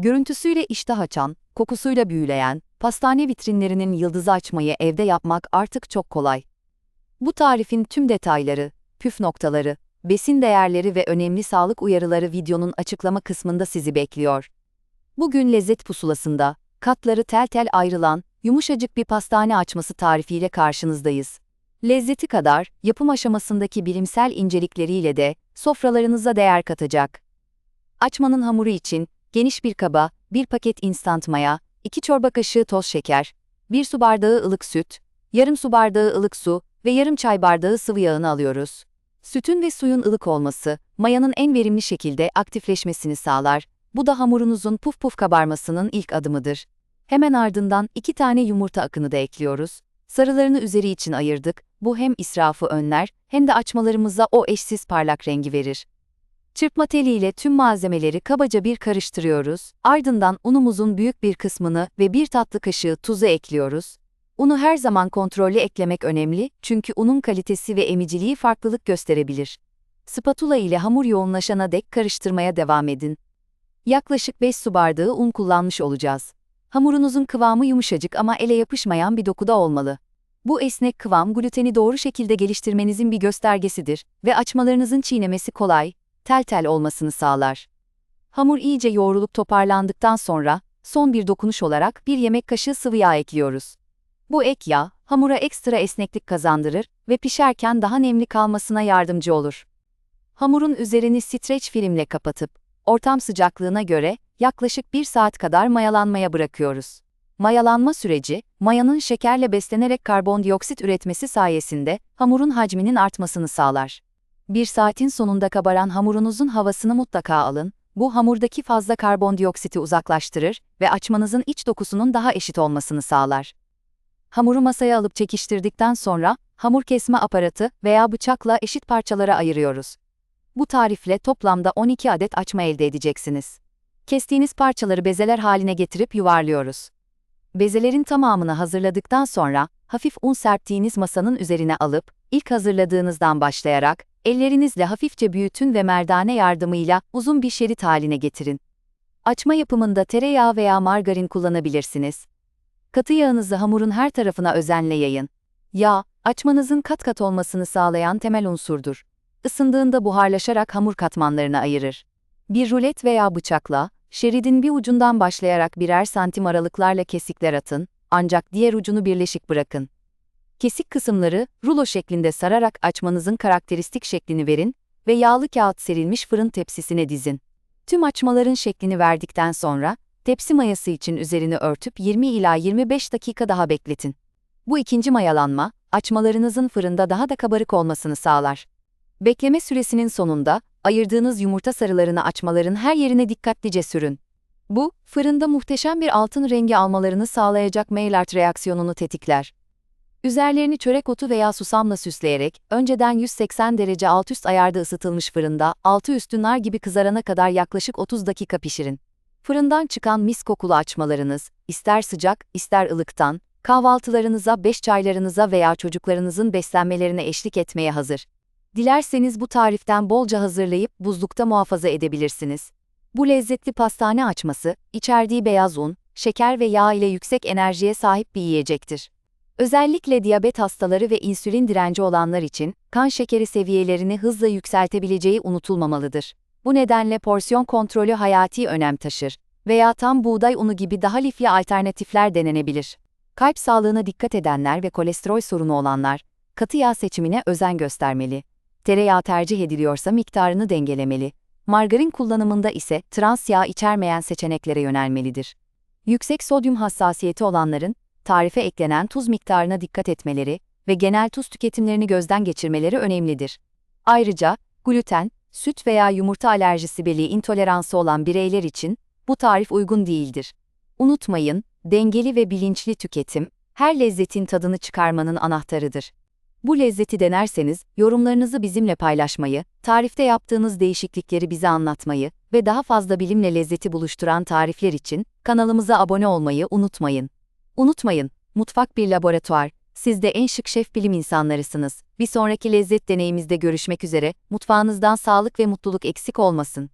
Görüntüsüyle iştah açan, kokusuyla büyüleyen, pastane vitrinlerinin yıldızı açmayı evde yapmak artık çok kolay. Bu tarifin tüm detayları, püf noktaları, besin değerleri ve önemli sağlık uyarıları videonun açıklama kısmında sizi bekliyor. Bugün lezzet pusulasında, katları tel tel ayrılan, yumuşacık bir pastane açması tarifiyle karşınızdayız. Lezzeti kadar, yapım aşamasındaki bilimsel incelikleriyle de, sofralarınıza değer katacak. Açmanın hamuru için, geniş bir kaba, bir paket instant maya, 2 çorba kaşığı toz şeker, 1 su bardağı ılık süt, yarım su bardağı ılık su ve yarım çay bardağı sıvı yağını alıyoruz. Sütün ve suyun ılık olması, mayanın en verimli şekilde aktifleşmesini sağlar. Bu da hamurunuzun puf puf kabarmasının ilk adımıdır. Hemen ardından 2 tane yumurta akını da ekliyoruz. Sarılarını üzeri için ayırdık. Bu hem israfı önler hem de açmalarımıza o eşsiz parlak rengi verir. Çırpma teliyle tüm malzemeleri kabaca bir karıştırıyoruz. Ardından unumuzun büyük bir kısmını ve bir tatlı kaşığı tuzu ekliyoruz. Unu her zaman kontrollü eklemek önemli çünkü unun kalitesi ve emiciliği farklılık gösterebilir. Spatula ile hamur yoğunlaşana dek karıştırmaya devam edin. Yaklaşık 5 su bardağı un kullanmış olacağız. Hamurunuzun kıvamı yumuşacık ama ele yapışmayan bir dokuda olmalı. Bu esnek kıvam gluteni doğru şekilde geliştirmenizin bir göstergesidir ve açmalarınızın çiğnemesi kolay, tel tel olmasını sağlar. Hamur iyice yoğrulup toparlandıktan sonra, son bir dokunuş olarak bir yemek kaşığı sıvı yağ ekliyoruz. Bu ek yağ, hamura ekstra esneklik kazandırır ve pişerken daha nemli kalmasına yardımcı olur. Hamurun üzerini streç filmle kapatıp, ortam sıcaklığına göre yaklaşık 1 saat kadar mayalanmaya bırakıyoruz. Mayalanma süreci, mayanın şekerle beslenerek karbondioksit üretmesi sayesinde hamurun hacminin artmasını sağlar. Bir saatin sonunda kabaran hamurunuzun havasını mutlaka alın, bu hamurdaki fazla karbondioksiti uzaklaştırır ve açmanızın iç dokusunun daha eşit olmasını sağlar. Hamuru masaya alıp çekiştirdikten sonra, hamur kesme aparatı veya bıçakla eşit parçalara ayırıyoruz. Bu tarifle toplamda 12 adet açma elde edeceksiniz. Kestiğiniz parçaları bezeler haline getirip yuvarlıyoruz. Bezelerin tamamını hazırladıktan sonra, hafif un serptiğiniz masanın üzerine alıp, ilk hazırladığınızdan başlayarak, ellerinizle hafifçe büyütün ve merdane yardımıyla uzun bir şerit haline getirin. Açma yapımında tereyağı veya margarin kullanabilirsiniz. Katı yağınızı hamurun her tarafına özenle yayın. Yağ, açmanızın kat kat olmasını sağlayan temel unsurdur. Isındığında buharlaşarak hamur katmanlarına ayırır. Bir rulet veya bıçakla, şeridin bir ucundan başlayarak birer santim aralıklarla kesikler atın, ancak diğer ucunu birleşik bırakın. Kesik kısımları, rulo şeklinde sararak açmanızın karakteristik şeklini verin ve yağlı kağıt serilmiş fırın tepsisine dizin. Tüm açmaların şeklini verdikten sonra, tepsi mayası için üzerini örtüp 20 ila 25 dakika daha bekletin. Bu ikinci mayalanma, açmalarınızın fırında daha da kabarık olmasını sağlar. Bekleme süresinin sonunda, ayırdığınız yumurta sarılarını açmaların her yerine dikkatlice sürün. Bu, fırında muhteşem bir altın rengi almalarını sağlayacak Maillard reaksiyonunu tetikler. Üzerlerini çörek otu veya susamla süsleyerek, önceden 180 derece alt üst ayarda ısıtılmış fırında, altı üstü nar gibi kızarana kadar yaklaşık 30 dakika pişirin. Fırından çıkan mis kokulu açmalarınız, ister sıcak, ister ılıktan, kahvaltılarınıza, beş çaylarınıza veya çocuklarınızın beslenmelerine eşlik etmeye hazır. Dilerseniz bu tariften bolca hazırlayıp buzlukta muhafaza edebilirsiniz. Bu lezzetli pastane açması, içerdiği beyaz un, şeker ve yağ ile yüksek enerjiye sahip bir yiyecektir. Özellikle diyabet hastaları ve insülin direnci olanlar için kan şekeri seviyelerini hızla yükseltebileceği unutulmamalıdır. Bu nedenle porsiyon kontrolü hayati önem taşır veya tam buğday unu gibi daha lifli alternatifler denenebilir. Kalp sağlığına dikkat edenler ve kolesterol sorunu olanlar, katı yağ seçimine özen göstermeli. Tereyağı tercih ediliyorsa miktarını dengelemeli. Margarin kullanımında ise trans yağ içermeyen seçeneklere yönelmelidir. Yüksek sodyum hassasiyeti olanların, tarife eklenen tuz miktarına dikkat etmeleri ve genel tuz tüketimlerini gözden geçirmeleri önemlidir. Ayrıca, gluten, süt veya yumurta alerjisi belli intoleransı olan bireyler için bu tarif uygun değildir. Unutmayın, dengeli ve bilinçli tüketim, her lezzetin tadını çıkarmanın anahtarıdır. Bu lezzeti denerseniz, yorumlarınızı bizimle paylaşmayı, tarifte yaptığınız değişiklikleri bize anlatmayı ve daha fazla bilimle lezzeti buluşturan tarifler için kanalımıza abone olmayı unutmayın. Unutmayın, mutfak bir laboratuvar, siz de en şık şef bilim insanlarısınız. Bir sonraki lezzet deneyimizde görüşmek üzere, mutfağınızdan sağlık ve mutluluk eksik olmasın.